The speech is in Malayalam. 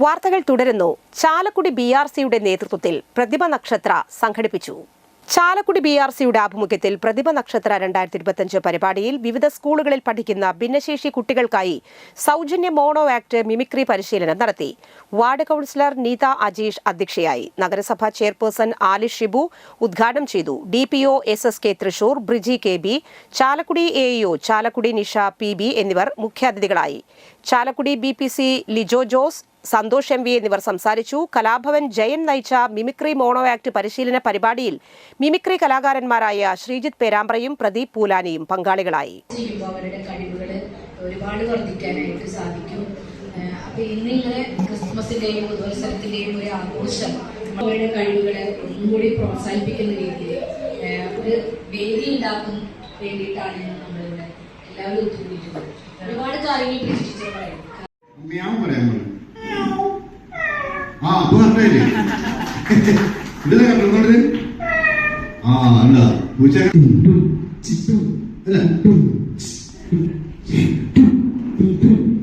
വാർത്തകൾ തുടരുന്നു. ചാലക്കുടി ബി ആർ സിയുടെ നേതൃത്വത്തിൽ പ്രതിഭ നക്ഷത്ര സംഘടിപ്പിച്ചു. ചാലക്കുടി ബി ആർ സിയുടെ ആഭിമുഖ്യത്തിൽ പ്രതിഭ നക്ഷത്ര രണ്ടായിരത്തി ഇരുപത്തിയഞ്ച് പരിപാടിയിൽ വിവിധ സ്കൂളുകളിൽ പഠിക്കുന്ന ഭിന്നശേഷി കുട്ടികൾക്കായി സൗജന്യ മോണോ ആക്ട് മിമിക്രി പരിശീലനം നടത്തി. വാർഡ് കൌൺസിലർ നീത അജീഷ് അധ്യക്ഷയായി. നഗരസഭാ ചെയർപേഴ്സൺ ആലി ഷിബു ഉദ്ഘാടനം ചെയ്തു. D P O S S K Thrissur Briji K B Chalakudy A EO Chalakudy Nisha P B എന്നിവർ മുഖ്യാതിഥികളായി. Chalakudy B P C Lijo Jose Santhosh M V എന്നിവർ സംസാരിച്ചു. കലാഭവൻ ജയൻ നയിച്ച മിമിക്രി മോണോ ആക്ട് പരിശീലന പരിപാടിയിൽ മിമിക്രി കലാകാരന്മാരായ ശ്രീജിത്ത് പേരാമ്പ്രയും പ്രദീപ് പൂലാനിയും പങ്കാളികളായി. ഒരുപാട് വർദ്ധിക്കാനായിട്ട് സാധിക്കും. അപ്പൊ ഇന്നിങ്ങനെ ക്രിസ്മസിന്റെയും പുതുവത്സരത്തിന്റെയും ഒരു ആഘോഷം അവരുടെ കഴിവുകളെ ഒന്നും കൂടി പ്രോത്സാഹിപ്പിക്കുന്ന രീതിയിൽ ഒരു വേദി ഉണ്ടാക്കും വേണ്ടിയിട്ടാണ് നമ്മളിവിടെ എല്ലാവരും ഒത്തുകൂടിയിട്ടുള്ളത് ഒരുപാട് കാര്യങ്ങൾ പ്രതീക്ഷിച്ചു പറയും മ്യാവ് പറയാൻ ആ അപ്പൊ കറക്റ്റായില്ലേ? ഇതിലെ കണ്ടത്. ആ എന്താ പൂച്ച അല്ല?